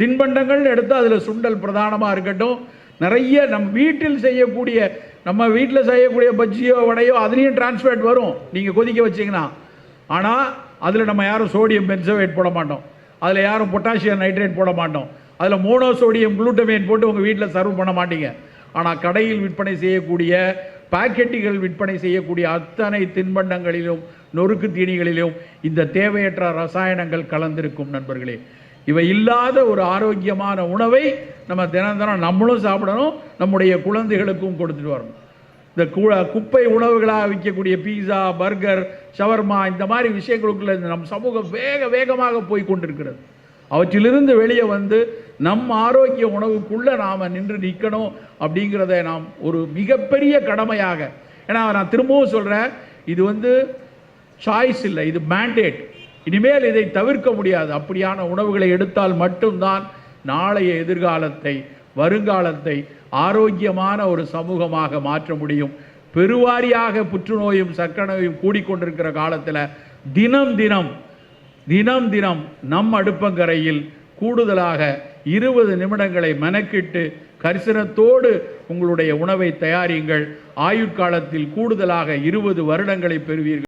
தின்பண்டங்கள்னு எடுத்து அதில் சுண்டல் பிரதானமாக இருக்கட்டும். நிறைய நம் வீட்டில் செய்யக்கூடிய நம்ம வீட்டில் செய்யக்கூடிய பஜ்ஜியோ வடையோ அதுலேயும் டிரான்ஸ்ஃபேட் வரும். நீங்கள் கொதிக்க வச்சீங்கன்னா. ஆனால் அதில் நம்ம யாரும் சோடியம் பென்சோவேட் போட மாட்டோம். அதில் யாரும் பொட்டாசியம் நைட்ரேட் போட மாட்டோம். அதில் மோனோ சோடியம் குளூட்டமேன் போட்டு உங்கள் வீட்டில் சர்வ் பண்ண மாட்டீங்க. ஆனால் கடையில் விற்பனை செய்யக்கூடிய பாக்கெட்டுகள் விற்பனை செய்யக்கூடிய அத்தனை தின்பண்டங்களிலும் நொறுக்கு தீனிகளிலும் இந்த தேவையற்ற ரசாயனங்கள் கலந்திருக்கும் நண்பர்களே. இவை இல்லாத ஒரு ஆரோக்கியமான உணவை நம்ம தினம் தினம் நம்மளும் சாப்பிடணும் நம்முடைய குழந்தைகளுக்கும் கொடுத்துட்டு வரணும். இந்த கூழ குப்பை உணவுகளாக விற்கக்கூடிய பீஸா பர்கர் ஷவர்மா இந்த மாதிரி விஷயங்களுக்குள்ள இந்த நம் சமூகம் வேக வேகமாக போய் கொண்டிருக்கிறது. அவற்றிலிருந்து வெளியே வந்து நம் ஆரோக்கிய உணவுக்குள்ளே நாம் நின்று நிற்கணும் அப்படிங்கிறத நாம் ஒரு மிகப்பெரிய கடமையாக ஏன்னா நான் திரும்பவும் சொல்கிறேன் இது வந்து சாய்ஸ் இல்லை இது மேண்டேட் இனிமேல் இதை தவிர்க்க முடியாது. அப்படியான உணவுகளை எடுத்தால் மட்டும்தான் நாளைய எதிர்காலத்தை வருங்காலத்தை ஆரோக்கியமான ஒரு சமூகமாக மாற்ற முடியும். பெருவாரியாக புற்றுநோயும் சர்க்கரை நோயும் கூடிக்கொண்டிருக்கிற காலத்தில் தினம் தினம் தினம் தினம் நம் அடுப்பங்கரையில் கூடுதலாக இருபது நிமிடங்களை மெனக்கிட்டு கரிசனத்தோடு உங்களுடைய உணவை தயாரியுங்கள். ஆயுட்காலத்தில் கூடுதலாக இருபது வருடங்களை பெறுவீர்கள்.